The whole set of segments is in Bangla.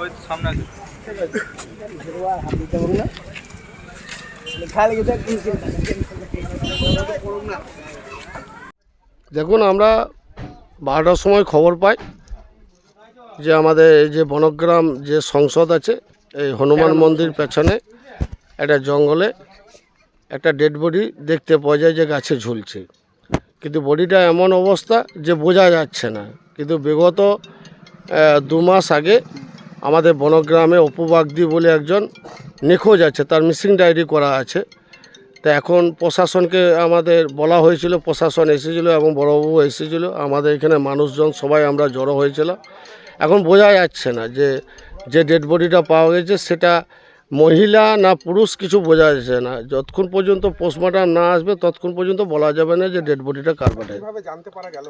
ওই সামনে আছে। দেখুন আমরা বারোটার সময় খবর পাই যে আমাদের এই যে বনগ্রাম যে সংসদ আছে এই হনুমান মন্দির পেছনে একটা জঙ্গলে একটা ডেড বডি দেখতে পাওয়া যায় যে গাছে ঝুলছে। কিন্তু বডিটা এমন অবস্থা যে বোঝা যাচ্ছে না। কিন্তু বিগত দু মাস আগে আমাদের বনগ্রামে অপুবাগদি বলে একজন নিখোঁজ আছে, তার মিসিং ডায়েরি করা আছে। তা এখন প্রশাসনকে আমাদের বলা হয়েছিল, প্রশাসন এসেছিল এবং বড়বাবু এসেছিল, আমাদের এখানে মানুষজন সবাই আমরা জড়ো হয়েছিল এখন বোঝা যাচ্ছে না যে যে ডেড বডিটা পাওয়া গেছে সেটা মহিলা না পুরুষ কিছু বোঝা যাচ্ছে না। যতক্ষণ পর্যন্ত পোস্টমর্টম না আসবে ততক্ষণ পর্যন্ত বলা যাবে না যে ডেড বডিটা কার বটে জানতে পারা গেল?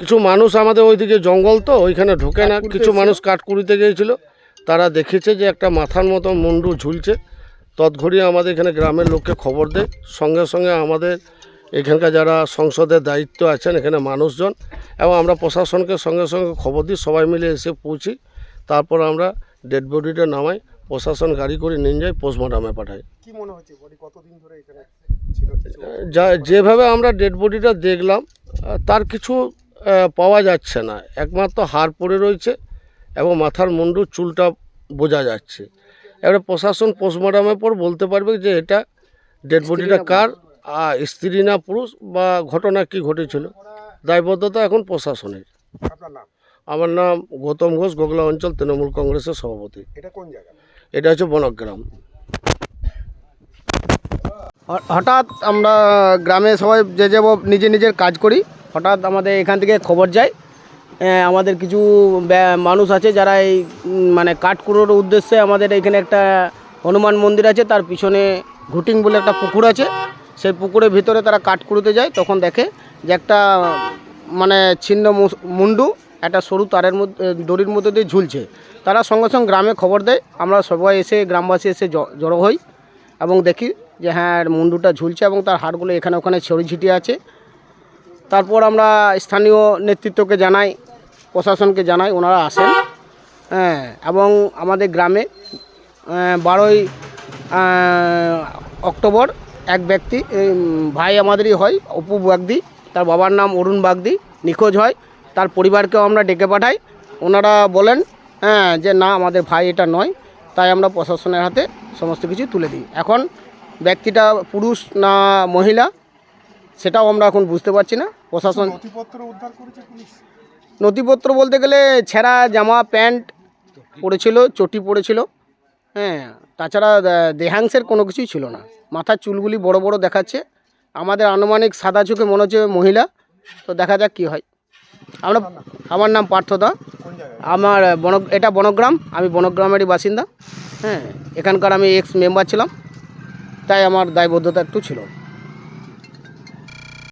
কিছু মানুষ আমাদের ওইদিকে জঙ্গল তো ওইখানে ঢোকে না। কিছু মানুষ কাঠকুড়িতে গিয়েছিল। তারা দেখেছে যে একটা মাথার মতো মুন্ডু ঝুলছে। তৎঘড়ি আমাদের এখানে গ্রামের লোককে খবর দেয়। সঙ্গে সঙ্গে আমাদের এখানকার যারা সংসদের দায়িত্ব আছেন এখানে মানুষজন এবং আমরা প্রশাসনকে সঙ্গে সঙ্গে খবর দিই। সবাই মিলে এসে পৌঁছি। তারপর আমরা ডেড বডিটা নামাই। প্রশাসন গাড়ি করে নিয়ে যায় পোস্টমর্টমে পাঠায়। কি মনে হচ্ছে বডি কতদিন ধরে এখানে যা যেভাবে আমরা ডেড বডিটা দেখলাম তার কিছু পাওয়া যাচ্ছে না। একমাত্র হাড় পড়ে রয়েছে এবং মাথার মুন্ডু চুলটা বোঝা যাচ্ছে। এবারে প্রশাসন পোস্টমর্টমের পর বলতে পারবে যে এটা ডেড বডিটা কার আর স্ত্রী না পুরুষ বা ঘটনা কি ঘটেছিল। দায়বদ্ধতা এখন প্রশাসনের। আমার নাম গৌতম ঘোষ গোগলা অঞ্চল তৃণমূল কংগ্রেসের সভাপতি। এটা কোন জায়গা? এটা হচ্ছে বনগ্রাম। হঠাৎ আমরা গ্রামে সবাই যে যে নিজে নিজের কাজ করি, হঠাৎ আমাদের এখান থেকে খবর যায় আমাদের কিছু মানুষ আছে যারা এই মানে কাঠকুড়োর উদ্দেশ্যে আমাদের এখানে একটা হনুমান মন্দির আছে, তার পিছনে ঘুটিং বলে একটা পুকুর আছে। সেই পুকুরের ভিতরে তারা কাঠকুড়োতে যায়, তখন দেখে যে একটা মানে ছিন্ন মুন্ডু, একটা সরু তারের মধ্যে দড়ির মধ্যে দিয়ে ঝুলছে। তারা সঙ্গে সঙ্গে গ্রামে খবর দেয়। আমরা সবাই এসে গ্রামবাসী এসে জড়ো হই এবং দেখি যে হ্যাঁ মুন্ডুটা ঝুলছে এবং তার হাড়গুলো এখানে ওখানে ছড়ি ছিটিয়ে আছে। তারপর আমরা স্থানীয় নেতৃত্বকে জানাই, প্রশাসনকে জানাই, ওনারা আসেন। হ্যাঁ এবং আমাদের গ্রামে বারোই অক্টোবর এক ব্যক্তি ভাই আমাদেরই হয়, অপু বাগদি। তার বাবার নাম অরুণ বাগদি, নিখোঁজ হয়। তার পরিবারকেও আমরা ডেকে পাঠাই। ওনারা বলেন হ্যাঁ যে না আমাদের ভাই এটা নয়। তাই আমরা প্রশাসনের হাতে সমস্ত কিছু তুলে দিই। এখন ব্যক্তিটা পুরুষ না মহিলা সেটাও আমরা এখন বুঝতে পারছি না। প্রশাসন নথিপত্র বলতে গেলে ছেঁড়া জামা প্যান্ট পরেছিল চটি পরেছিল হ্যাঁ তাছাড়া দেহাংশের কোনো কিছুই ছিল না। মাথার চুলগুলি বড় বড় দেখাচ্ছে। আমাদের আনুমানিক সাদা চোখে মনে হচ্ছে মহিলা। তো দেখা যাক কী হয়। আমরা আমার নাম পার্থদা আমার বন এটা বনগ্রাম, আমি বনগ্রামেরই বাসিন্দা। হ্যাঁ এখানকার আমি এক্স মেম্বার ছিলাম। তাই আমার দায়বদ্ধতা একটু ছিল।